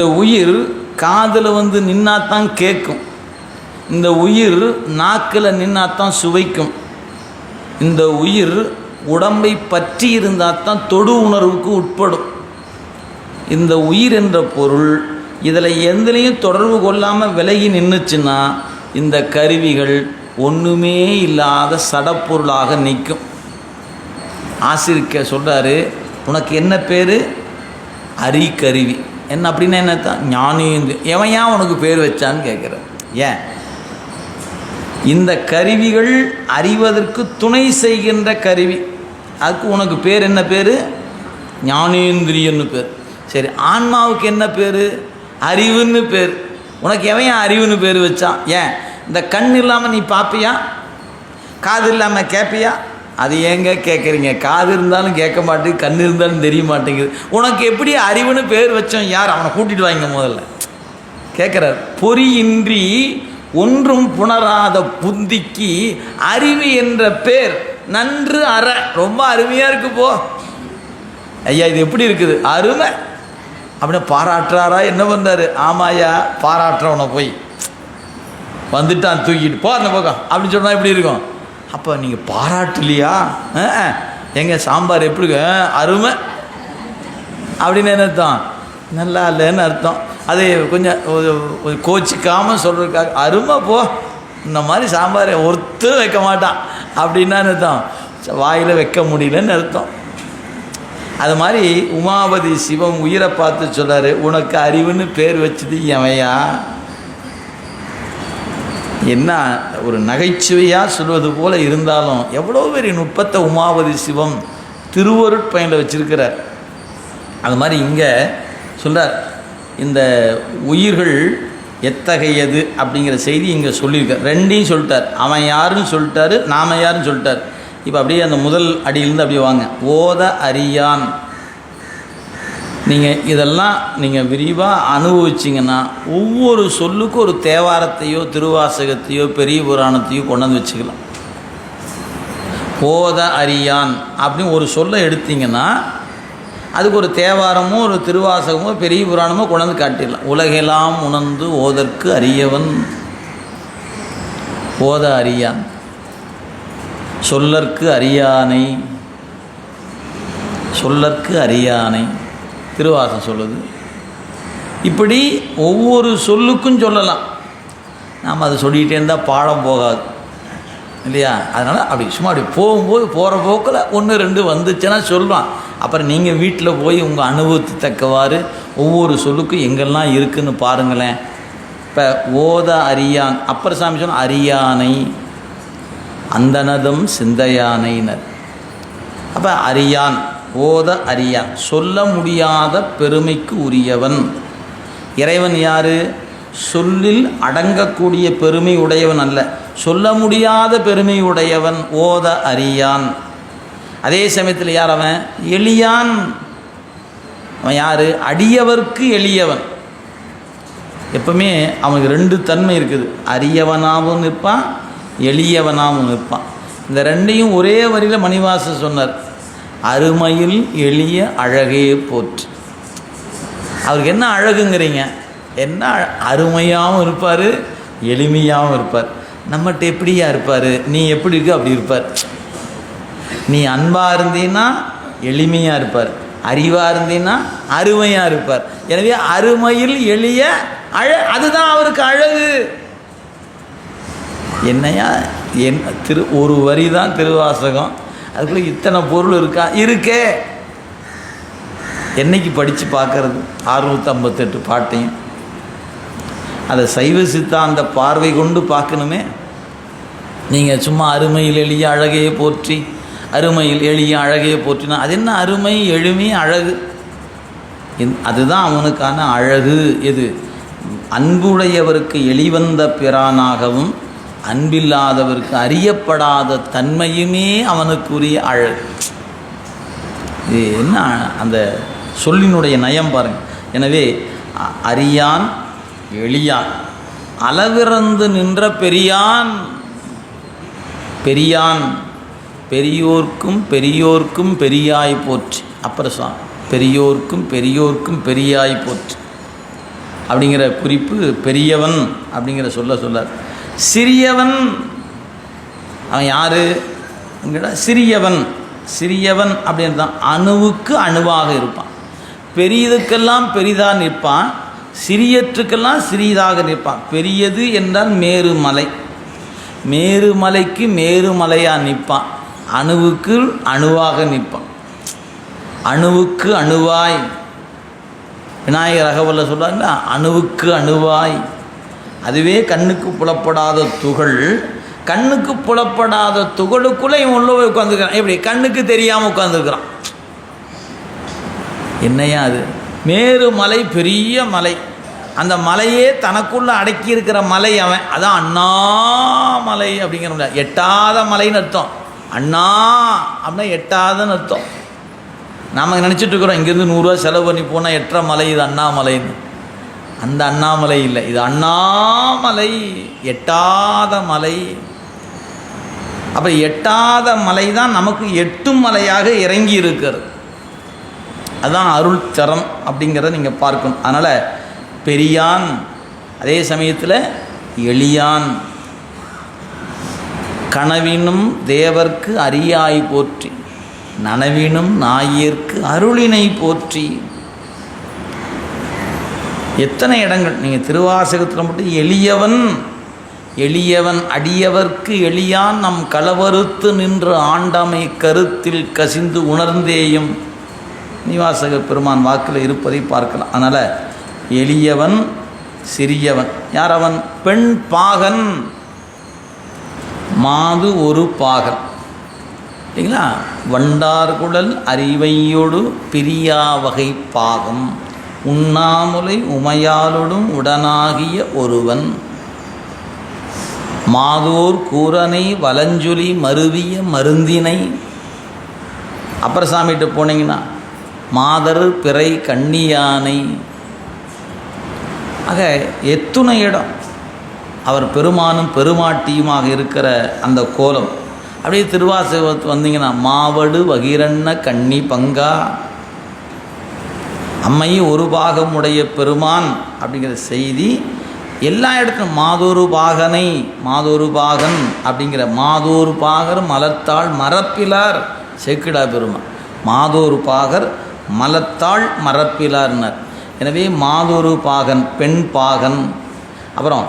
இந்த உயிர் காதில் வந்து நின்னாத்தான் கேட்கும் இந்த உயிர் நாக்கில் நின்னாத்தான் சுவைக்கும். இந்த உயிர் உடம்பை பற்றி இருந்தால் தான் தொடு உணர்வுக்கு உட்படும். இந்த உயிர் என்ற பொருள் இதில் எதுலேயும் தொடர்பு கொள்ளாமல் விலகி நின்றுச்சுன்னா இந்த கருவிகள் ஒன்றுமே இல்லாத சடப்பொருளாக நிற்கும் ஆசிரிக்க சொல்கிறாரு உனக்கு என்ன பேர்? அரிக்கருவி. என்ன அப்படின்னா என்ன தான் எவன் ஏன் உனக்கு பேர் வச்சான்னு கேட்குறேன் ஏன்? இந்த கருவிகள் அறிவதற்கு துணை செய்கின்ற கருவி. அதுக்கு உனக்கு பேர் என்ன பேர்? ஞானேந்திரியன்னு பேர். சரி ஆன்மாவுக்கு என்ன பேர்? அறிவுன்னு பேர். உனக்கு எவன் ஏன் அறிவுன்னு பேர் வச்சான்? ஏன்? இந்த கண் இல்லாமல் நீ பார்ப்பியா காது இல்லாமல் கேட்பியா அது ஏங்க கேட்குறீங்க காது இருந்தாலும் கேட்க மாட்டேங்குது கண் இருந்தாலும் தெரிய மாட்டேங்குது. உனக்கு எப்படி அறிவுன்னு பேர் வச்சோம் யார்? அவனை கூட்டிட்டு வாங்க முதல்ல. கேட்குறார் பொறியின்றி ஒன்றும் புணராத புந்திக்கு அறிவு என்ற பேர் நன்று அற. ரொம்ப அருமையாக இருக்கு போ. ஐயா இது எப்படி இருக்குது? அருமை. அப்படின்னு பாராட்டுறாரா? என்ன பண்ணுறாரு ஆமாயா பாராட்டுறவனை போய். வந்துட்டான் தூக்கிட்டு. போ அந்த பக்கம். அப்படின்னு சொன்னால் எப்படி இருக்கும்? அப்போ நீங்கள் பாராட்டலையா? எங்க சாம்பார் எப்படி? அருமை. அப்படின்னு என்ன அர்த்தம்? நல்லா இல்லைன்னு அர்த்தம். அது கொஞ்சம் கோச்சிக்காமல் சொல்கிறதுக்காக அருமை போ. இந்த மாதிரி சாம்பார் ஒருத்தரும் வைக்க மாட்டான். அப்படின்னா அர்த்தம்? வாயில் வைக்க முடியலன்னு அர்த்தம். அது மாதிரி உமாபதி சிவம் உயிரை பார்த்து சொல்றாரு உனக்கு அறிவுன்னு பேர் வச்சது எவையா? என்ன ஒரு நகைச்சுவையாக சொல்வது போல் இருந்தாலும் எவ்வளோ பெரிய நுட்பத்தை உமாவதி சிவம் திருவருட்பயனில் வச்சிருக்கிறார். அது மாதிரி இங்கே சொல்கிறார் இந்த உயிர்கள் எத்தகையது அப்படிங்கிற செய்தி இங்கே சொல்லியிருக்கார். ரெண்டையும் சொல்லிட்டார். அவன் யாருன்னு சொல்லிட்டாரு நாம யாருன்னு சொல்லிட்டார். இப்போ அப்படியே அந்த முதல் அடியிலேருந்து அப்படியே வாங்க. ஓத அரியான் நீங்கள் இதெல்லாம் நீங்கள் விரிவாக அனுபவிச்சிங்கன்னா ஒவ்வொரு சொல்லுக்கும் ஒரு தேவாரத்தையோ திருவாசகத்தையோ பெரிய புராணத்தையோ கொண்டு வந்து வச்சுக்கலாம். ஓத அரியான் அப்படின்னு ஒரு சொல்லை எடுத்தீங்கன்னா அதுக்கு ஒரு தேவாரமோ ஒரு திருவாசகமோ பெரிய புராணமோ கொண்டாந்து காட்டிடலாம். உலகெல்லாம் உணர்ந்து ஓதற்கு அரியவன். ஓத அறியான். சொல்லற்கு அறியானை. சொல்லற்கு அறியானை. திருவாசம் சொல்லுது. இப்படி ஒவ்வொரு சொல்லுக்கும் சொல்லலாம். நாம் அதை சொல்லிகிட்டே இருந்தால் பாடம் போகாது. இல்லையா? அதனால் அப்படி சும்மா அப்படி போகும்போது போகிற போக்கில் ஒன்று ரெண்டு வந்துச்சுன்னா சொல்லுவான். அப்புறம் நீங்கள் வீட்டில் போய் உங்கள் அனுபவத்துக்கு தக்கவாறு ஒவ்வொரு சொல்லுக்கும் எங்கெல்லாம் இருக்குதுன்னு பாருங்களேன். இப்போ ஓத அரியான் அப்பர் சாமி சொன்ன அரியானை அந்தனதும் சிந்தையானைனர் அப்போ அரியான் ஓத அறியா சொல்ல முடியாத பெருமைக்கு உரியவன். இறைவன் யாரு? சொல்லில் அடங்கக்கூடிய பெருமை உடையவன் அல்ல. சொல்ல முடியாத பெருமை உடையவன் ஓத அறியான். அதே சமயத்தில் யார் அவன்? எளியான். அவன் யார்? அடியவர்க்கு எளியவன். எப்பவுமே அவனுக்கு ரெண்டு தன்மை இருக்குது. அரியவனாகவும் நிற்பான் எளியவனாகவும் நிற்பான். இந்த ரெண்டையும் ஒரே வரியில் மணிவாசன் சொன்னார். அருமையில் எளிய அழகே போற்று. அவருக்கு என்ன அழகுங்கிறீங்க? என்ன அழ- அருமையாகவும் இருப்பார் எளிமையாகவும் இருப்பார். நம்மகிட்ட எப்படியா இருப்பார்? நீ எப்படி இருக்கு? அப்படி இருப்பார். நீ அன்பாக இருந்தீன்னா எளிமையாக இருப்பார். அறிவாக இருந்தீன்னா அருமையாக இருப்பார். எனவே அருமையில் எளிய அழ அதுதான் அவருக்கு அழகு. என்னையா? என் திரு ஒரு வரி தான் திருவாசகம். அதுக்குள்ளே இத்தனை பொருள் இருக்கா? இருக்கே. என்னைக்கு படித்து பார்க்கறது? அறுநூற்றம்பத்தெட்டு பாட்டையும். அதை சைவ சித்தாந்த பார்வை கொண்டு பார்க்கணுமே. நீங்கள் சும்மா அருமையில் எளிய அழகையே போற்றி அருமையில் எளிய அழகையே போற்றினா அது என்ன அருமை எளிமை அழகு? அதுதான் அவனுக்கான அழகு எது? அன்புடையவருக்கு எளிவந்த பிரானாகவும் அன்பில்லாதவருக்கு அறியப்படாத தன்மையுமே அவனுக்குரிய அழகு இது என்ன அந்த சொல்லினுடைய நயம் பாருங்க. எனவே அ- அறியான் எளியான். அளவிறந்து நின்ற பெரியான் பெரியான். பெரியோர்க்கும் பெரியோர்க்கும் பெரியாய் போற்று. அப்புறம் சா பெரியோர்க்கும் பெரியோர்க்கும் பெரியாய் போற்று. அப்படிங்கிற குறிப்பு பெரியவன் அப்படிங்கிற சொல்ல சொல்லார் சிறியவன் அவன் யார்? சிறியவன். சிறியவன் அப்படின்னு தான். அணுவுக்கு அணுவாக இருப்பான். பெரியதுக்கெல்லாம் பெரிதாக நிற்பான். சிறியற்றுக்கெல்லாம் சிறியதாக நிற்பான். பெரியது என்றால் மேருமலை. மேருமலைக்கு மேருமலையாக நிற்பான். அணுவுக்கு அணுவாக நிற்பான். அணுவுக்கு அணுவாய். விநாயகர் ரகவல்ல சொல்கிறாங்களா அணுவுக்கு அணுவாய். அதுவே கண்ணுக்கு புலப்படாத துகள் கண்ணுக்கு புலப்படாத துகளுக்குள்ளே இவன் உள்ள போய் உட்காந்துருக்கிறான் எப்படி? கண்ணுக்கு தெரியாமல் உட்காந்துருக்கிறான் என்னையா அது? மேரு மலை பெரிய மலை. அந்த மலையே தனக்குள்ளே அடக்கி இருக்கிற மலை அவன். அதான் அண்ணாமலை அப்படிங்கிற எட்டாத மலைன்னு அர்த்தம். அண்ணா அப்படின்னா எட்டாதன்னு அர்த்தம். நாம் நினச்சிட்டு இருக்கிறோம் இங்கேருந்து நூறுரூவா செலவு பண்ணி போனால் எட்டரை மலை இது அண்ணாமலைன்னு. அந்த அண்ணாமலை இல்லை. இது அண்ணாமலை எட்டாத மலை. அப்போ எட்டாத மலை தான் நமக்கு எட்டும் மலையாக இறங்கி இருக்கிறது. அதுதான் அருள் தரம் அப்படிங்கிறத நீங்கள் பார்க்கணும். அதனால் பெரியான் அதே சமயத்தில் எளியான். கனவினும் தேவர்க்கு அரியாய் போற்றி நனவினும் நாயிற்கு அருளினை போற்றி. எத்தனை இடங்கள்? நீங்கள் திருவாசகத்தில் மட்டும் எளியவன் எளியவன் அடியவர்க்கு எளியான் நம் களவறுத்து நின்று ஆண்டாமை கருத்தில் கசிந்து உணர்ந்தேயும். நிவாசக பெருமான் வாக்கில் இருப்பதை பார்க்கலாம். அதனால் எளியவன் சிறியவன். யார் அவன் பெண் பாகன். மாது ஒரு பாகன். சரிங்களா வண்டார்குழல் அறிவையோடு பிரியா வகை பாகம். உண்ணாமுலை உமையாலோடும் உடனாகிய ஒருவன். மாதோர் கூரனை வலஞ்சொலி மருவிய மருந்தினை. அப்புறம் சாமிகிட்ட போனீங்கன்னா மாதர் பிறை கண்ணியானை. ஆக எத்துணை இடம். அவர் பெருமானும் பெருமாட்டியுமாக இருக்கிற அந்த கோலம். அப்படியே திருவாசகத்து வந்தீங்கன்னா மாவடு வகிரண்ண கண்ணி பங்கா. அம்மை ஒரு பாகம் உடைய பெருமான் அப்படிங்கிற செய்தி எல்லா இடத்துலையும் மாதொரு பாகனை மாதொரு பாகன் அப்படிங்கிற மாதோரு பாகர் மலத்தாள் மரப்பிலார். செக்கிடா பெருமான். மாதோரு பாகர் மலத்தாள் மரப்பிலார்னர். எனவே மாதொரு பாகன் பெண் பாகன். அப்புறம்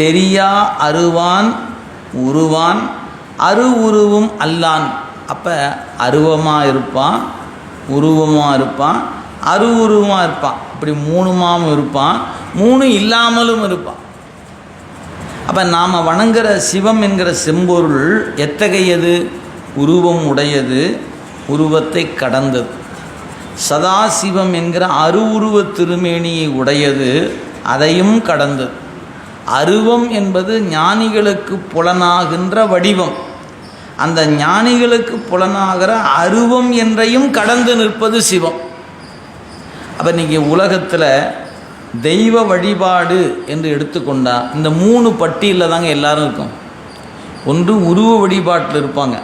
தெரியா அருவான் உருவான் அரு உருவும் அல்லான். அப்போ அருவமாக இருப்பான் உருவமாக இருப்பான் அருவுருவமாக இருப்பான். இப்படி மூணுமாவும் இருப்பான். மூணு இல்லாமலும் இருப்பான். அப்போ நாம் வணங்குற சிவம் என்கிற செம்பொருள் எத்தகையது? உருவம் உடையது உருவத்தை கடந்தது. சதாசிவம் என்கிற அருவுருவ திருமேனியை உடையது அதையும் கடந்தது. அருவம் என்பது ஞானிகளுக்கு புலனாகின்ற வடிவம். அந்த ஞானிகளுக்கு புலனாகிற அருவம் என்றையும் கடந்து நிற்பது சிவம். அப்போ நீங்கள் உலகத்தில் தெய்வ வழிபாடு என்று எடுத்துக்கொண்டால் இந்த மூணு பட்டியலில் தாங்க எல்லாரும் இருக்கும். ஒன்று உருவ வழிபாட்டில் இருப்பாங்க.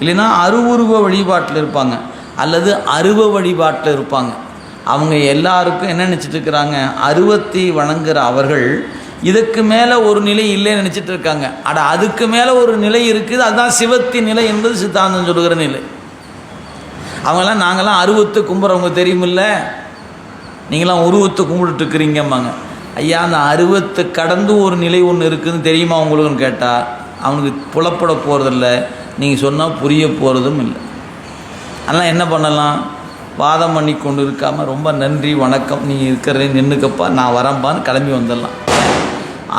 இல்லைன்னா அருவுருவ வழிபாட்டில் இருப்பாங்க. அல்லது அருவ வழிபாட்டில் இருப்பாங்க. அவங்க எல்லாருக்கும் என்ன நினச்சிட்டு இருக்கிறாங்க அருவத்தை வணங்குற அவர்கள் இதுக்கு மேலே ஒரு நிலை இல்லைன்னு நினச்சிட்டு இருக்காங்க. அட அதுக்கு மேலே ஒரு நிலை இருக்குது. அதுதான் சிவத்தின் நிலை என்பது சித்தாந்தம் சொல்கிற நிலை. அவங்களாம் நாங்களாம் அருவத்து கும்புறவங்க தெரியுமில்ல? நீங்களாம் உருவத்தை கும்பிட்டுட்டு இருக்கிறீங்கம்மாங்க ஐயா அந்த அருவத்தை கடந்து ஒரு நிலை ஒன்று இருக்குதுன்னு தெரியுமா உங்களுக்குன்னு கேட்டால் அவனுக்கு புலப்பட போகிறதில்ல நீங்கள் சொன்னால் புரிய போகிறதும் இல்லை. அதெல்லாம் என்ன பண்ணலாம்? வாதம் பண்ணி கொண்டு இருக்காமல் ரொம்ப நன்றி வணக்கம். நீங்கள் இருக்கிறதே நின்றுக்கப்பா நான் வரம்பான்னு கிளம்பி வந்துடலாம்.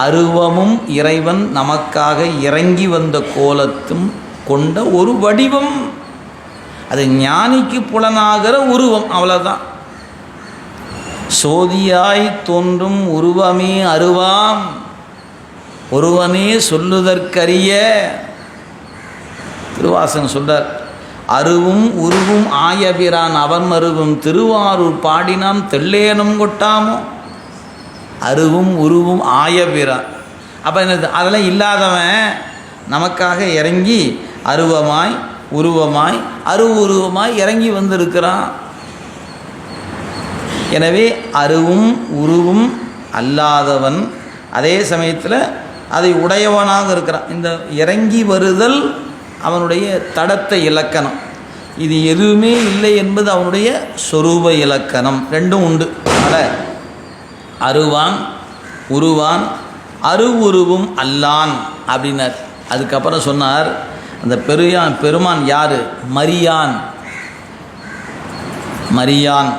அருவமும் இறைவன் நமக்காக இறங்கி வந்த கோலத்தும் கொண்ட ஒரு வடிவம். அது ஞானிக்கு புலனாகிற உருவம் அவ்வளோதான் சோதியாய் தோன்றும் உருவமே அருவாம். ஒருவனே சொல்லுதற்கரிய திருவாசன் சொல்றார். அருவும் உருவும் ஆயபிரான் அவன் மருவும் திருவாரூர் பாடினாம் தெள்ளேனும் கொட்டாமோ? அருவும் உருவும் ஆயபிரான். அப்போ என்னது? அதெல்லாம் இல்லாதவன் நமக்காக இறங்கி அருவமாய் உருவமாய் அரு உருவமாய் இறங்கி வந்திருக்கிறான். எனவே அருவும் உருவும் அல்லாதவன். அதே சமயத்தில் அதை உடையவனாக இருக்கிறான். இந்த இறங்கி வருதல் அவனுடைய தடத்தை இலக்கணம் இது எதுவுமே இல்லை என்பது அவனுடைய சொரூப இலக்கணம். ரெண்டும் உண்டு. அதனால் அருவான் உருவான் அருவுருவும் அல்லான் அப்படின்னார். அதுக்கப்புறம் சொன்னார் அந்த பெரியான் பெருமான் யார்? மரியான். மரியான்.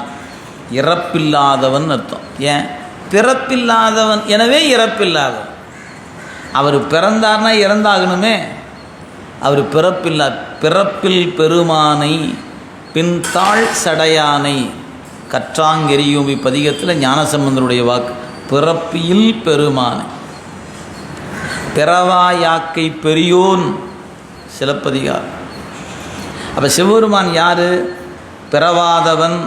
இறப்பில்லாதவன் அர்த்தம். ஏன்? பிறப்பில்லாதவன். எனவே இறப்பில்லாதவன். அவர் பிறந்தார்னா இறந்தாகணுமே. அவர் பிறப்பில்லா பிறப்பில் பெருமானை பின் தாழ் சடையானை கற்றாங்கெரியும் இப்பதிகத்தில் ஞானசம்பந்தருடைய வாக்கு. பிறப்பியில் பெருமானை. பிறவாயாக்கை பெரியோன் சிலப்பதிகார் அப்போ சிவபெருமான் யார்? பிறவாதவன்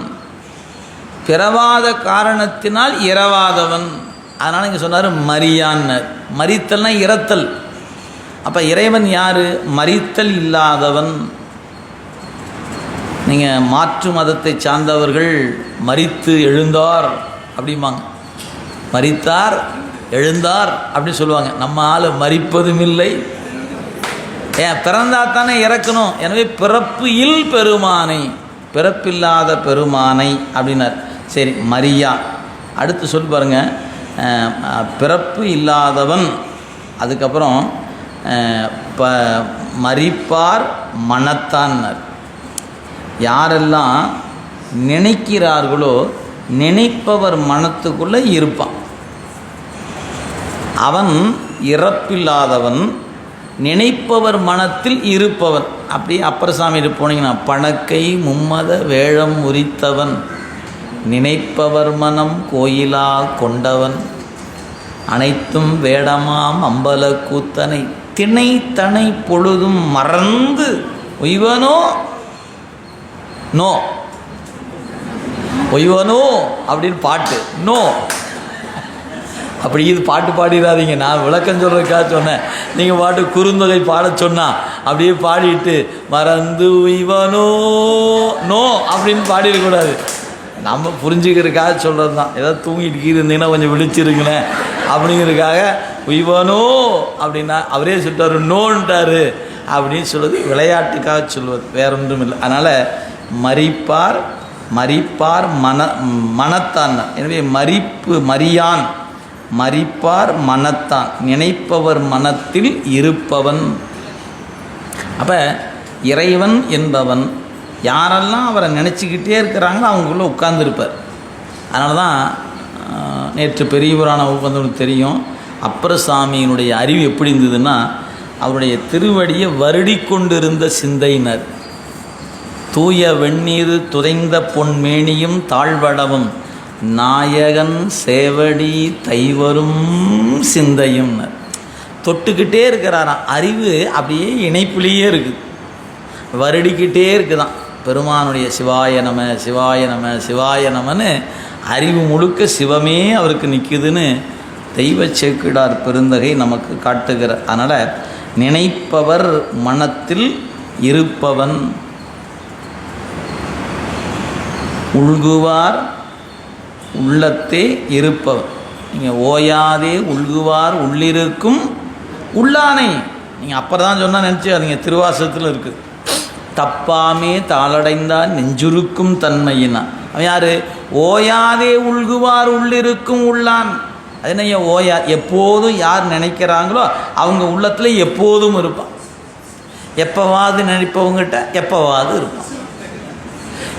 பிறவாத காரணத்தினால் இரவாதவன். அதனால் இங்கே சொன்னார் மரியான்னர் மரித்தல்னா இறத்தல் அப்போ இறைவன் யார்? மறித்தல் இல்லாதவன். நீங்கள் மாற்று மதத்தை சார்ந்தவர்கள் மறித்து எழுந்தார் அப்படிம்பாங்க. மறித்தார் எழுந்தார் அப்படின்னு சொல்லுவாங்க. நம்ம ஆள் மறிப்பதும் இல்லை. ஏன் பிறந்தா தானே இறக்கணும். எனவே பிறப்பு இல் பெருமானை பிறப்பில்லாத பெருமானை அப்படின்னார். சரி மரியா. அடுத்து சொல் பாருங்க. பிறப்பு இல்லாதவன் அதுக்கப்புறம் ப மறிப்பார் மனத்தான்னர். யாரெல்லாம் நினைக்கிறார்களோ நினைப்பவர் மனத்துக்குள்ளே இருப்பான். அவன் இறப்பில்லாதவன் நினைப்பவர் மனத்தில் இருப்பவன். அப்படியே அப்பரசாமிட்டு போனீங்கன்னா பணக்கை மும்மத வேழம் உரித்தவன் நினைப்பவர் மனம் கோயிலா கொண்டவன். அனைத்தும் வேடமாம் அம்பல கூத்தனை திணை தனை பொழுதும் மறந்து உய்வனோ நோ. ஒய்வனோ அப்படின்னு பாட்டு. நோ. அப்படி இது பாட்டு பாடிடாதீங்க. நான் விளக்கம் சொல்கிறதுக்காக சொன்னேன். நீங்கள் பாட்டு குறுந்தொகை பாட சொன்னா அப்படியே பாடிட்டு மறந்து உய்வனோ நோ அப்படின்னு பாடிடக்கூடாது. நம்ம புரிஞ்சுக்கிறதுக்காக சொல்கிறது தான் ஏதாவது தூங்கிட்டு இருந்தீங்கன்னா கொஞ்சம் விழிச்சிருங்களேன் அப்படிங்கிறதுக்காக உய்வனோ அப்படின்னா அவரே சொல்லிட்டாரு நோன்ட்டாரு அப்படின்னு சொல்வது விளையாட்டுக்காக சொல்வது. வேற ஒன்றும் இல்லை. அதனால் மறிப்பார் மறிப்பார் மன மனத்தான். எனவே மறிப்பு மரியான். மறிப்பார் மனத்தான். நினைப்பவர் மனத்தில் இருப்பவன். அப்போ இறைவன் என்பவன் யாரெல்லாம் அவரை நினச்சிக்கிட்டே இருக்கிறாங்களோ அவங்களுக்குள்ளே உட்கார்ந்துருப்பார். அதனால தான் நேற்று பெரியவரான உட்காந்து தெரியும் அப்பரசாமியினுடைய அறிவு எப்படி இருந்ததுன்னா அவருடைய திருவடியை வருடி கொண்டிருந்த சிந்தையினர். தூய வெந்நீர் துதைந்த பொன்மேனியும் தாழ்வடவும் நாயகன் சேவடி தைவரும் சிந்தையும் தொட்டுக்கிட்டே இருக்கிறாராம். அறிவு அப்படியே இணைப்புலேயே இருக்குது. வருடிக்கிட்டே இருக்குதான். பெருமானுடைய சிவாய நம சிவாய நம சிவாய நமன்னு அறிவு முழுக்க சிவமே அவருக்கு நிற்குதுன்னு தெய்வ சேக்கிடார் பெருந்தகை நமக்கு காட்டுகிறார். அதனால் நினைப்பவர் மனத்தில் இருப்பவன். உள்குவார் உள்ளத்தே இருப்பவன் நீங்கள் ஓயாதே உள்குவார் உள்ளிருக்கும் உள்ளானை. நீங்கள் அப்புறம் தான் சொன்னால் நினச்சி திருவாசகத்தில் இருக்குது தப்பாமே தாளடைந்தான் நெஞ்சுருக்கும் தன்மையினான் அவன் யார்? ஓயாதே உள்குவார் உள்ளிருக்கும் உள்ளான். அது என்ன ஓயா? எப்போதும் யார் நினைக்கிறாங்களோ அவங்க உள்ளத்தில் எப்போதும் இருப்பான். எப்போவாது நினைப்பவங்ககிட்ட எப்போவாது இருப்பான்.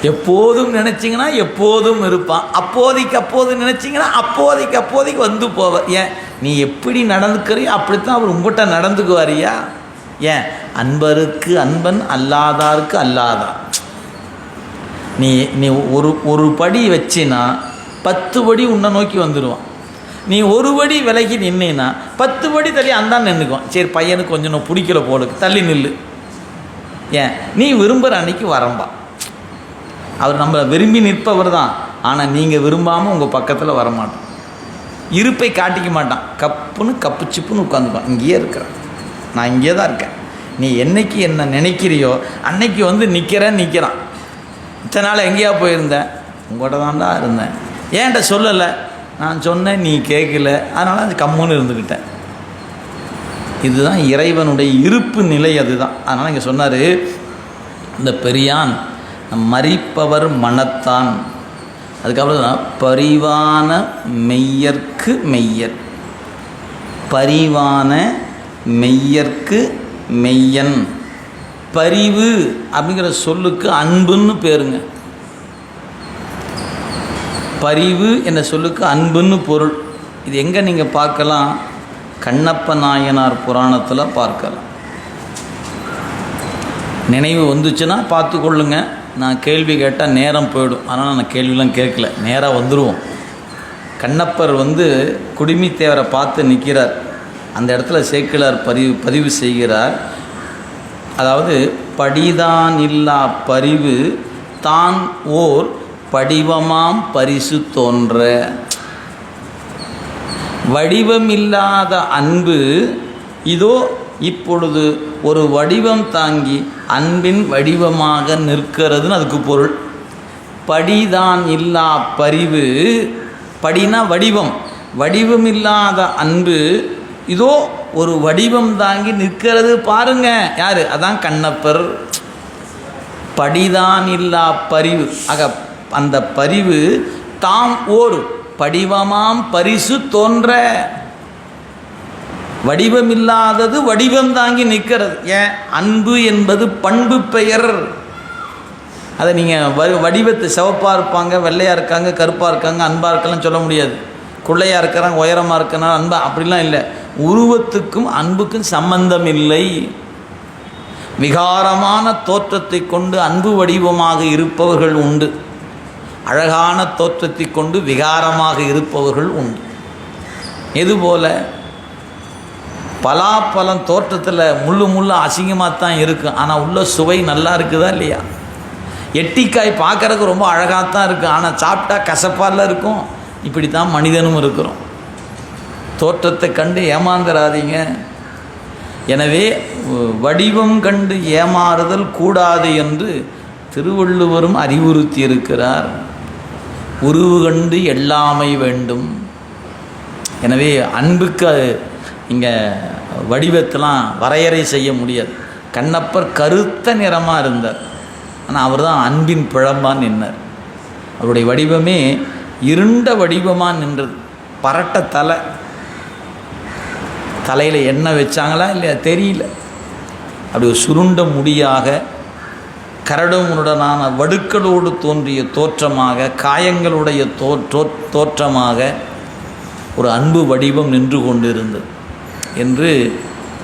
எப்போதும் நினச்சிங்கன்னா எப்போதும் இருப்பான். அப்போதைக்கு அப்போது நினச்சிங்கன்னா அப்போதைக்கு அப்போதைக்கு வந்து போவார். ஏன்? நீ எப்படி நடந்துக்கிறியோ அப்படித்தான் அவர் உங்கள்கிட்ட நடந்துக்குவாரியா ஏன்? அன்பருக்கு அன்பன் அல்லாதாருக்கு அல்லாதான் நீ நீ ஒரு ஒரு படி வச்சினா பத்து படி உன்னை நோக்கி வந்துடுவான் நீ ஒரு படி விலகி நின்னா பத்து படி தள்ளி அந்தான் நின்றுக்குவான் சரி பையனுக்கு கொஞ்சம் நான் பிடிக்கல போலுக்கு தள்ளி நில்லு. ஏன்? நீ விரும்புகிற அன்னைக்கு வரம்பா. அவர் நம்மளை விரும்பி நிற்பவர் தான். ஆனால் நீங்கள் விரும்பாமல் உங்கள் பக்கத்தில் வரமாட்டோம் இருப்பை காட்டிக்க மாட்டான். கப்புன்னு கப்பு சிப்புன்னு உட்காந்துப்பான் இங்கேயே இருக்கிறான். நான் இங்கே தான் இருக்கேன். நீ என்னைக்கு என்ன நினைக்கிறியோ அன்னைக்கு வந்து நிற்கிறேன் நிற்கிறான் இத்தனை நாள் எங்கேயா போயிருந்தேன்? உங்கள்கிட்ட தான்டா இருந்தேன். ஏன்ட்ட சொல்லலை? நான் சொன்னேன் நீ கேட்கல. அதனால் அது கம்முன்னு இருந்துக்கிட்டேன் இதுதான் இறைவனுடைய இருப்பு நிலை அதுதான். அதனால் இங்கே சொன்னார் இந்த பெரியான் மறிப்பவர் மனத்தான். அதுக்கப்புறம் தான் பரிவான மெய்யர்க்கு மெய்யர். பரிவான மெய்யர்க்கு மெய்யன். பரிவு அப்படிங்கிற சொல்லுக்கு அன்புன்னு பேருங்க. பரிவு என்ற சொல்லுக்கு அன்புன்னு பொருள். இது எங்கே நீங்கள் பார்க்கலாம்? கண்ணப்ப நாயனார் புராணத்தில் பார்க்கலாம். நினைவு வந்துச்சுன்னா பார்த்து கொள்ளுங்க. நான் கேள்வி கேட்டால் நேரம் போயிடும். ஆனால் நான் கேள்விலாம் கேட்கல. நேராக வந்துடுவோம் கண்ணப்பர் வந்து குடிமித்தேவரை பார்த்து நிற்கிறார் அந்த இடத்துல சேக்கிழார் பதிவு பதிவு செய்கிறார். அதாவது படிதான் இல்லா பரிவு தான் ஓர் படிவமாம் பரிசு தோன்ற. வடிவமில்லாத அன்பு இதோ இப்பொழுது ஒரு வடிவம் தாங்கி அன்பின் வடிவமாக நிற்கிறதுன்னு அதுக்கு பொருள். படிதான் இல்லா பரிவு படினா வடிவம். வடிவமில்லாத அன்பு இதோ ஒரு வடிவம் தாங்கி நிற்கிறது பாருங்க. யாரு? அதான் கண்ணப்பர். படிதான் இல்லா பரிவு. ஆக அந்த பரிவு தாம் ஓர் படிவமாம் பரிசு தோன்ற. வடிவமில்லாதது வடிவம் தாங்கி நிற்கிறது. ஏன்? அன்பு என்பது பண்பு பெயர். அதை நீங்கள் வடிவத்தை சிவப்பாக இருப்பாங்க வெள்ளையாக இருக்காங்க கருப்பாக இருக்காங்க அன்பாக இருக்கலாம் சொல்ல முடியாது. குள்ளையாக இருக்கிறான் உயரமாக இருக்கிறான் அன்பா அப்படிலாம் இல்லை. உருவத்துக்கும் அன்புக்கும் சம்பந்தம் இல்லை விகாரமான தோற்றத்தை கொண்டு அன்பு வடிவமாக இருப்பவர்கள் உண்டு. அழகான தோற்றத்தை கொண்டு விகாரமாக இருப்பவர்கள் உண்டு. இதுபோல் பலாப்பழம் தோற்றத்தில் முள்ளு முள்ளு அசிங்கமாக தான் இருக்கும் ஆனால் உள்ள சுவை நல்லா இருக்குதா இல்லையா? எட்டிக்காய் பார்க்கறதுக்கு ரொம்ப அழகாக தான் இருக்குது ஆனால் சாப்பிட்டா கசப்பால இருக்கும். இப்படி தான் மனிதனும் இருக்கிறோம். தோற்றத்தை கண்டு ஏமாந்துடாதீங்க எனவே வடிவம் கண்டு ஏமாறுதல் கூடாது என்று திருவள்ளுவரும் அறிவுறுத்தி இருக்கிறார் உருவு கண்டு எல்லாமை வேண்டும். எனவே அன்புக்கு இங்கே வடிவத்தெலாம் வரையறை செய்ய முடியாது. கண்ணப்பர் கருத்த நிறமாக இருந்தார். ஆனால் அவர் தான் அன்பின் பிழம்பான் நின்றார் அவருடைய வடிவமே இருண்ட வடிவமாக நின்றது. பரட்ட தலை. தலையில் எண்ணெய் வச்சாங்களா இல்லையா தெரியல. அப்படி ஒரு சுருண்ட முடியாக கரடுமுரடனான வடுக்களோடு தோன்றிய தோற்றமாக காயங்களுடைய தோற்றோ தோ- தோற்றமாக ஒரு அன்பு வடிவம் நின்று கொண்டிருந்தது என்று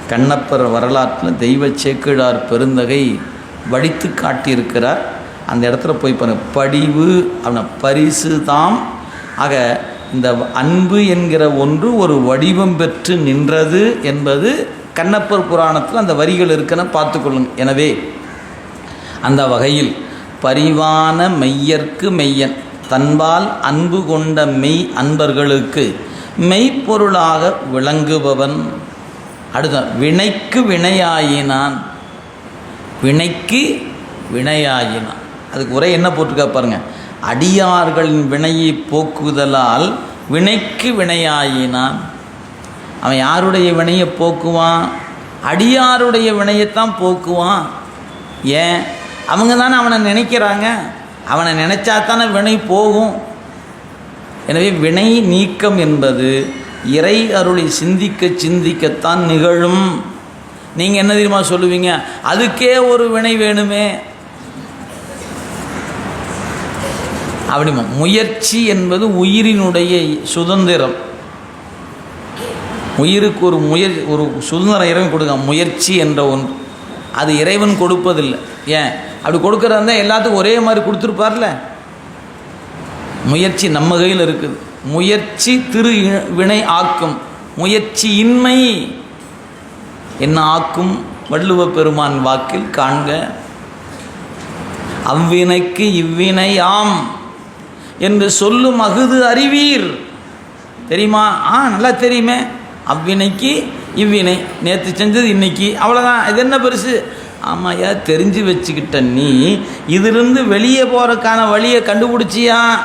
கண்ணப்பர் வரலாற்றில் தெய்வ சேக்கிழார் பெருந்தகை வடித்து காட்டியிருக்கிறார். அந்த இடத்துல போய் பாருங்க. படிவு அப்படின்னா பரிசு தாம். ஆக இந்த அன்பு என்கிற ஒன்று ஒரு வடிவம் பெற்று நின்றது என்பது கண்ணப்பர் புராணத்தில் அந்த வரிகள் இருக்குன்னு பார்த்துக்கொள்ளுங்க எனவே அந்த வகையில் பரிவான மெய்யர்க்கு மெய்யன் தன்பால் அன்பு கொண்ட மெய் அன்பர்களுக்கு மெய்ப்பொருளாக விளங்குபவன். அடுத்த வினைக்கு வினையாயினான். வினைக்கு வினையாயினான். அதுக்கு உரை என்ன போட்டிருக்கா பாருங்க. அடியார்களின் வினையை போக்குதலால் வினைக்கு வினையாயினான். அவன் யாருடைய வினையை போக்குவான்? அடியாருடைய வினையைத்தான் போக்குவான். ஏன்? அவங்க தானே அவனை நினைக்கிறாங்க. அவனை நினைச்சா தானே வினை போகும். எனவே வினை நீக்கம் என்பது இறை அருளை சிந்திக்க சிந்திக்கத்தான் நிகழும். நீங்கள் என்ன தெரியுமா சொல்லுவீங்க? அதுக்கே ஒரு வினை வேணுமே. அப்படிமா முயற்சி என்பது உயிரினுடைய சுதந்திரம். உயிருக்கு ஒரு முயற் ஒரு சுதந்திரம் இறைவன் கொடுக்க முயற்சி என்ற ஒன்று. அது இறைவன் கொடுப்பதில்லை. ஏன்? அப்படி கொடுக்கறதா இருந்தால் எல்லாத்துக்கும் ஒரே மாதிரி கொடுத்துருப்பார்ல? முயற்சி நம்ம கையில் இருக்குது. முயற்சி திரு வினை ஆக்கும். முயற்சி இன்மை என்ன ஆக்கும்? வள்ளுவ பெருமான் வாக்கில் காண்க. அவ்வினைக்கு இவ்வினை ஆம் என்று சொல்லும் அகுது அறிவீர். தெரியுமா? ஆ நல்லா தெரியுமே. அவ்வினைக்கு இவ்வினை. நேற்று செஞ்சது இன்னைக்கு. அவ்வளோதான் இது என்ன பெருசு? ஆமாயா தெரிஞ்சு வச்சுக்கிட்ட நீ இதிலிருந்து வெளியே போகிறக்கான வழியை கண்டுபிடிச்சியா?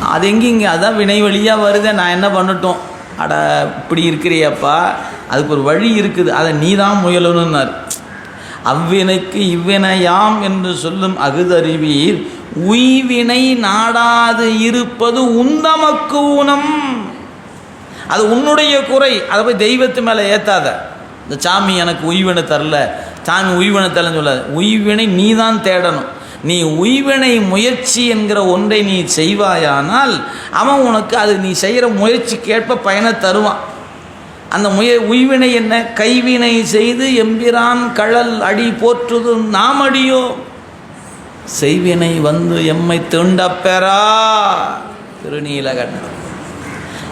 அது எங்கேங்க அதான் வினை வழியாக வருதே. நான் என்ன பண்ணட்டும்? அட இப்படி இருக்கிறியப்பா. அதுக்கு ஒரு வழி இருக்குது. அதை நீ தான் முயலணுன்னார் அவ்வினைக்கு இவ்வினையாம் என்று சொல்லும் அகுதறிவீர். உய்வினை நாடாது இருப்பது உந்தமக்கு ஊனம். அது உன்னுடைய குறை. அதை போய் தெய்வத்து மேலே ஏற்றாத இந்த சாமி எனக்கு உய்வினை தரல. சாமி உய்வினை தரலன்னு சொல்லாது. உய்வினை நீ தான் தேடணும். நீ உய்வினை முயற்சி என்கிற ஒன்றை நீ செய்வாயானால் அவன் உனக்கு அது நீ செய்கிற முயற்சிக்கேற்ப பயனை தருவான். அந்த முய உய்வினை என்ன? கைவினை செய்து எம்பிரான் கழல் அடி போற்றுது நாம் அடியோ? செய்வினை வந்து எம்மை தீண்டப்பெறா திருநீலகண்டம்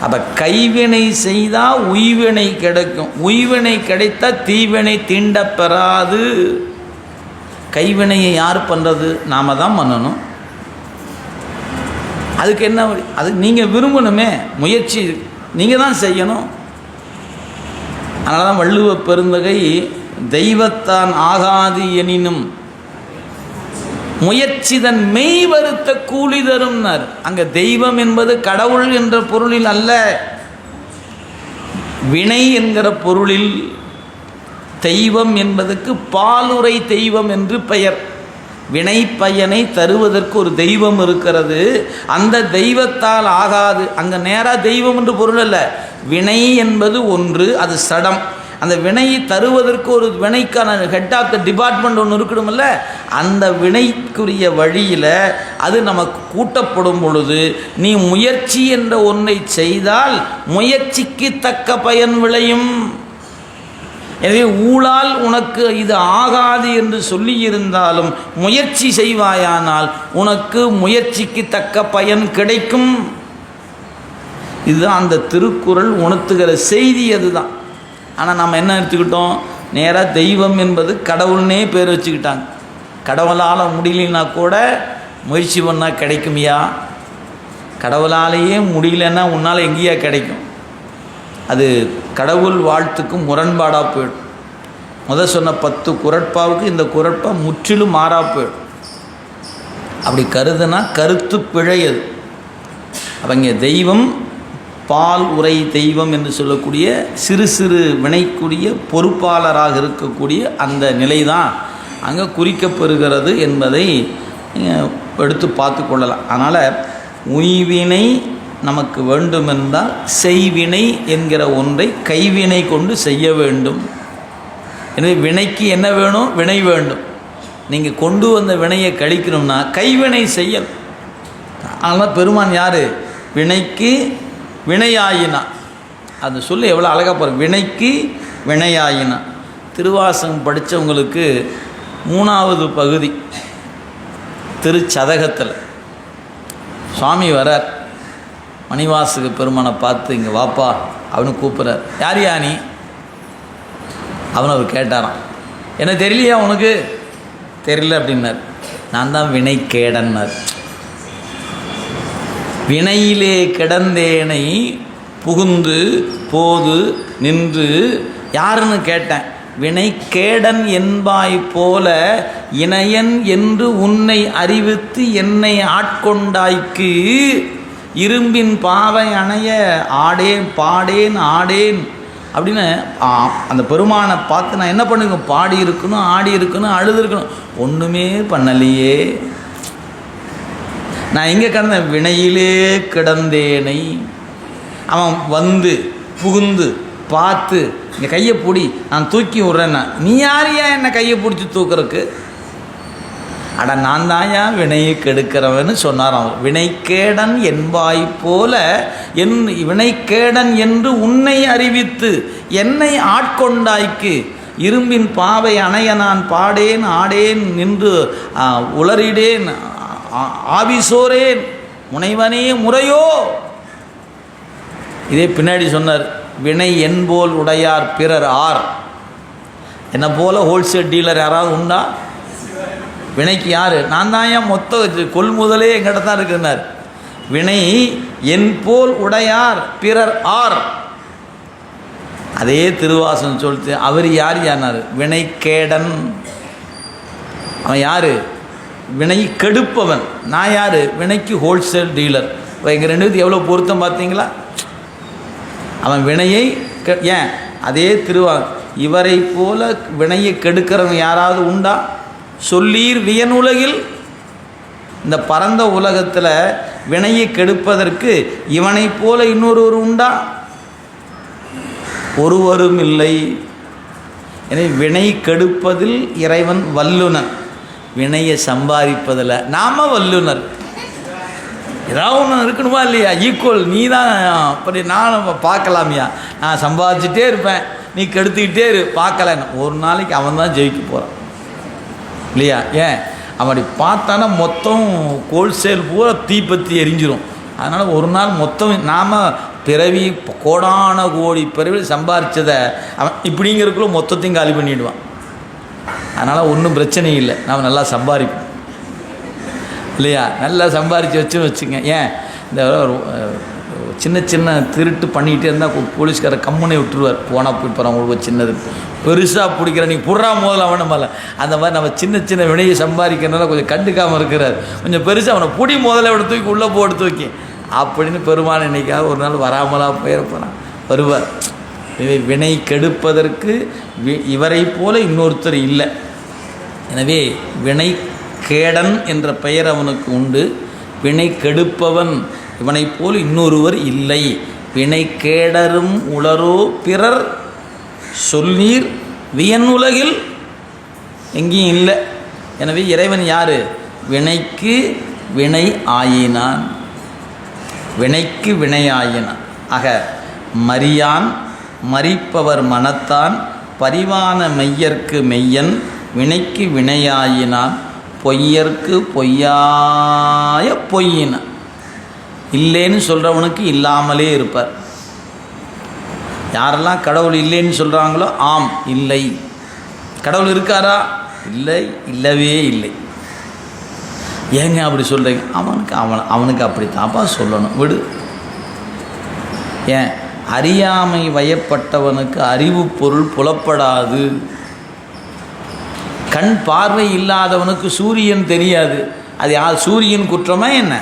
அப்போ கைவினை செய்தால் உய்வினை கிடைக்கும். உய்வினை கிடைத்தால் தீவினை தீண்டப்பெறாது கைவினையை யார் பண்ணுறது நாம் தான் பண்ணணும். அதுக்கு என்ன அது நீங்கள் விரும்பணுமே முயற்சி நீங்கள் தான் செய்யணும். அதனால தான் வள்ளுவ பெருந்தகை தெய்வத்தான் ஆகாது எனினும் முயற்சிதன் மெய் வருத்த கூலி தரும்னர். அங்கே தெய்வம் என்பது கடவுள் என்ற பொருளில் அல்ல. வினை என்கிற பொருளில் தெய்வம் என்பதற்கு பாலுரை தெய்வம் என்று பெயர். வினை பயனை தருவதற்கு ஒரு தெய்வம் இருக்கிறது. அந்த தெய்வத்தால் ஆகாது. அங்கே நேராக தெய்வம் என்று பொருள் அல்ல. வினை என்பது ஒன்று அது சடம். அந்த வினையை தருவதற்கு ஒரு வினைக்கான ஹெட் ஆஃப் த டிபார்ட்மெண்ட் ஒன்று இருக்கணும்ல. அந்த வினைக்குரிய வழியில் அது நமக்கு கூட்டப்படும் பொழுது நீ முயற்சி என்ற ஒன்றை செய்தால் முயற்சிக்கு தக்க பயன் விளையும். எனவே ஊழால் உனக்கு இது ஆகாது என்று சொல்லியிருந்தாலும் முயற்சி செய்வாயானால் உனக்கு முயற்சிக்கு தக்க பயன் கிடைக்கும். இதுதான் அந்த திருக்குறள் உணர்த்துகிற செய்தி அதுதான். ஆனால் நம்ம என்ன எடுத்துக்கிட்டோம்? நேராக தெய்வம் என்பது கடவுள்னே பேர் வச்சுக்கிட்டாங்க. கடவுளால் முடியலனா கூட முயற்சி பண்ணால் கிடைக்குமியா? கடவுளாலேயே முடியலன்னா உன்னால் எங்கேயா கிடைக்கும். அது கடவுள் வாழ்த்துக்கும் முரண்பாடாக போயிடும். முத சொன்ன பத்து குரட்பாவுக்கு இந்த குரட்பா முற்றிலும் மாறா போயிடும். அப்படி கருதுனா கருத்து பிழை அது. அவங்க தெய்வம் பால் உரை தெய்வம் என்று சொல்லக்கூடிய சிறு சிறு வினைக்குரிய பொறுப்பாளராக இருக்கக்கூடிய அந்த நிலை தான் அங்கே குறிக்கப்பெறுகிறது என்பதை எடுத்து பார்த்து கொள்ளலாம். அதனால் உய்வினை நமக்கு வேண்டுமென்றால் செய்வினை என்கிற ஒன்றை கைவினை கொண்டு செய்ய வேண்டும். எனவே வினைக்கு என்ன வேணும்? வினை வேண்டும். நீங்கள் கொண்டு வந்த வினையை கழிக்கணும்னா கைவினை செய்யல். அதனால் பெருமான் யார்? வினைக்கு வினையாயினா. அது சொல்லி எவ்வளோ அழகாக போகிற வினைக்கு வினையாயினா. திருவாசகம் படித்தவங்களுக்கு மூணாவது பகுதி. திருச்சதகத்தில். சுவாமி வரார் மணிவாசக பெருமானை பார்த்து இங்கே வாப்பா அவனு கூப்பிட்றார். யார் யா நீ? அவன் அவர் கேட்டாராம். என்ன தெரியலையா உனக்கு? தெரியல அப்படின்னார். நான் தான் வினை கேடன்னார். வினையிலே கிடந்தேனை புகுந்து போது நின்று யாருன்னு கேட்டேன். வினை கேடன் என்பாய் போல இணையன் என்று உன்னை அறிவித்து என்னை ஆட்கொண்டாய்க்கு இரும்பின் பாவை அணைய ஆடேன் பாடேன் ஆடேன். அப்படின்னு அந்த பெருமானை பார்த்து நான் என்ன பண்ணுங்க? பாடி இருக்கணும் ஆடி இருக்கணும் அழுது இருக்கணும். ஒன்றுமே பண்ணலையே. நான் எங்கே கிடந்தேன்? வினையிலே கிடந்தேனை. அவன் வந்து புகுந்து பார்த்து இந்த கையை பிடி நான் தூக்கி விட்றேன்னா நீ யாரையா என்னை கையை பிடிச்சி தூக்குறக்கு அட நான் தாயா வினையை கெடுக்கிறவன்னு சொன்னாராம். வினைக்கேடன் என்பாய் போல என் வினைக்கேடன் என்று உன்னை அறிவித்து என்னை ஆட்கொண்டாய்க்கு. இரும்பின் பாவை அணைய நான் பாடேன் ஆடேன் நின்று உளறிடேன் ஆவிசோரேன் முனைவனே முறையோ? இதே பின்னாடி சொன்னார் வினை என்போல் உடையார் பிறர் ஆர். என்ன போல ஹோல்சேல் டீலர் யாராவது உண்டா? வினைக்கு யார்? நான் தான் ஏன் மொத்த கொள்முதலே எங்கிட்ட தான் இருக்குன்னார். வினை என் போல் உடையார் பிறர் ஆர். அதே திருவாசன் சொல்லிட்டு அவர் யார் யானார் வினைக்கேடன். அவன் யார்? வினை கெடுப்பவன். நான் யார்? வினைக்கு ஹோல்சேல் டீலர் இப்போ எங்கள் ரெண்டு எவ்வளோ பொருத்தம் பார்த்தீங்களா? அவன் வினையை கெ- ஏன்? அதே திருவா இவரை போல வினையை கெடுக்கிறவன் யாராவது உண்டா? சொல்லீர் வியனுலகில் இந்த பரந்த உலகத்தில் வினையை கெடுப்பதற்கு இவனைப் போல இன்னொருவர் உண்டா? ஒருவரும் இல்லை. எனவே வினை கெடுப்பதில் இறைவன் வல்லுனர் வினையை சம்பாதிப்பதில். நாம வல்லுனர் ஏதாவது ஒன்று இருக்கணுமா இல்லையா? ஈக்குவல் நீ தான் அப்படி நான் பார்க்கலாமியா? நான் சம்பாதிச்சுட்டே இருப்பேன். நீ கெடுத்துக்கிட்டே இரு. பார்க்கலன்னு. ஒரு நாளைக்கு அவன் தான் ஜெயிக்க போகிறான் இல்லையா? ஏன்? அப்படி பார்த்தானா மொத்தம் ஹோல்சேல் பூரா தீப்பத்தி எரிஞ்சிடும் அதனால் ஒரு நாள் மொத்தம் நாம் பிறவி கோடான கோடி பிறவி சம்பாதிச்சதை அவன் இப்படிங்கிறக்குள்ள மொத்தத்தையும் காலி பண்ணிவிடுவான் அதனால் ஒன்றும் பிரச்சனை இல்லை. நாம் நல்லா சம்பாதிப்போம். இல்லையா? நல்லா சம்பாரித்து வச்சு வச்சுங்க ஏன்? இந்த சின்ன சின்ன திருட்டு பண்ணிகிட்டே இருந்தால் போலீஸ்கார கம்முனை விட்டுருவார். போனால் போய் போகிறான் உங்களுக்கு சின்னது. பெருசாக பிடிக்கிற நீ புறா முதல்ல அவனை மேலே. அந்த மாதிரி நம்ம சின்ன சின்ன வினையை சம்பாதிக்கிறனால கொஞ்சம் கண்டுக்காமல் இருக்கிறார். கொஞ்சம் பெருசாக அவனை பிடி முதல்ல விட தூக்கி உள்ளே போட்டு தூக்கி. அப்படின்னு பெருமான் இன்னைக்காவது ஒரு நாள் வராமலாக போயிருப்பான் வருவார். வினை கெடுப்பதற்கு வி- போல இன்னொருத்தர் இல்லை. எனவே வினை கேடன் என்ற பெயர் அவனுக்கு உண்டு. வினை கெடுப்பவன் இவனைப் போல் இன்னொருவர் இல்லை. வினை கேடரும் உளரோ பிறர் சொல்லீர் வியன் உலகில் எங்கேயும் இல்லை. எனவே இறைவன் யார்? வினைக்கு வினை ஆயினான். வினைக்கு வினையாயினான் ஆக மரியான் மறிப்பவர் மனத்தான் பரிவான மெய்யர்க்கு மெய்யன் வினைக்கு வினையாயினான் பொய்யர்க்கு பொய்யாய பொய்யினான். இல்லைன்னு சொல்கிறவனுக்கு இல்லாமலே இருப்பார். யாரெல்லாம் கடவுள் இல்லைன்னு சொல்கிறாங்களோ ஆம் இல்லை. கடவுள் இருக்காரா? இல்லை இல்லவே இல்லை. ஏங்க அப்படி சொல்கிறீங்க அவனுக்கு அவன் அவனுக்கு அப்படி தாப்பா சொல்லணும். விடு. ஏன்? அறியாமை வயப்பட்டவனுக்கு அறிவு பொருள் புலப்படாது. கண் பார்வை இல்லாதவனுக்கு சூரியன் தெரியாது. அது யார் சூரியன் குற்றமா என்ன?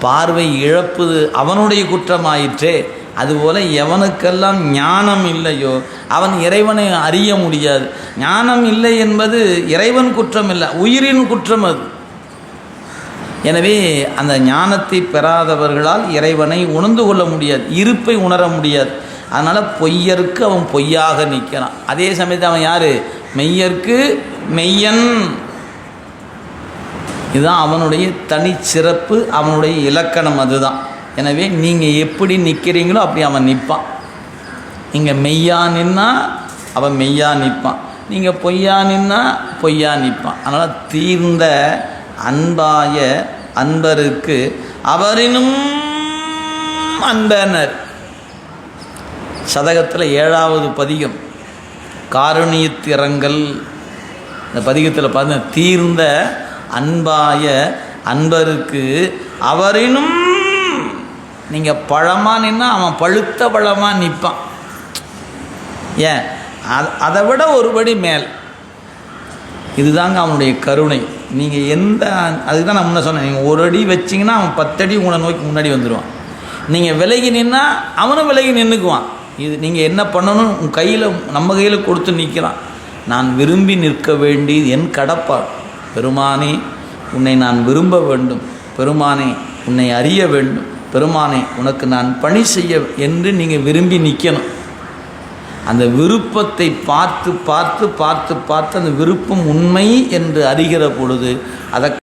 பார்வை இழப்புது அவனுடைய குற்றமாயிற்றே. அதுபோல் எவனுக்கெல்லாம் ஞானம் இல்லையோ அவன் இறைவனை அறிய முடியாது. ஞானம் இல்லை என்பது இறைவன் குற்றம் இல்லை உயிரின் குற்றம் அது. எனவே அந்த ஞானத்தை பெறாதவர்களால் இறைவனை உணர்ந்து கொள்ள முடியாது இருப்பை உணர முடியாது. அதனால் பொய்யருக்கு அவன் பொய்யாக நிற்கிறான். அதே சமயத்தில் அவன் யார்? மெய்யருக்கு மெய்யன். இதுதான் அவனுடைய தனிச்சிறப்பு அவனுடைய இலக்கணம் அதுதான். எனவே நீங்கள் எப்படி நிற்கிறீங்களோ அப்படி அவன் நிற்பான் நீங்கள் மெய்யா நின்னா அவன் மெய்யா நிற்பான் நீங்கள் பொய்யா நின்னா பொய்யா நிற்பான் அதனால் தீர்ந்த அன்பாய அன்பருக்கு அவரினும் அன்பனர். சதகத்தில் ஏழாவது பதிகம் காரணியத்திறங்கள் இந்த பதிகத்தில் பார்த்தீங்கன்னா தீர்ந்த அன்பாய அன்பருக்கு அவரினும் நீங்கள் பழமாக நின்னா அவன் பழுத்த பழமாக நிற்பான் ஏன்? அது அதை விட ஒருபடி மேல். இதுதாங்க அவனுடைய கருணை. நீங்கள் எந்த அதுக்கு தான் நான் முன்ன சொன்னேன். நீங்கள் ஒரு அடி வச்சிங்கன்னா அவன் பத்தடி உங்களை நோக்கி முன்னாடி வந்துடுவான் நீங்கள் விலகி நின்னா அவனும் விலகி நின்றுக்குவான் இது நீங்கள் என்ன பண்ணணும்? உன் கையில் நம்ம கையில் கொடுத்து நிற்கிறான் நான் விரும்பி நிற்க வேண்டியது என் கடப்பாடு. பெருமானே உன்னை நான் விரும்ப வேண்டும். பெருமானே உன்னை அறிய வேண்டும். பெருமானே உனக்கு நான் பணி செய்ய என்று நீங்கள் விரும்பி நிற்கணும் அந்த விருப்பத்தை பார்த்து பார்த்து பார்த்து பார்த்து அந்த விருப்பம் உண்மை என்று அறிகிற பொழுது அதை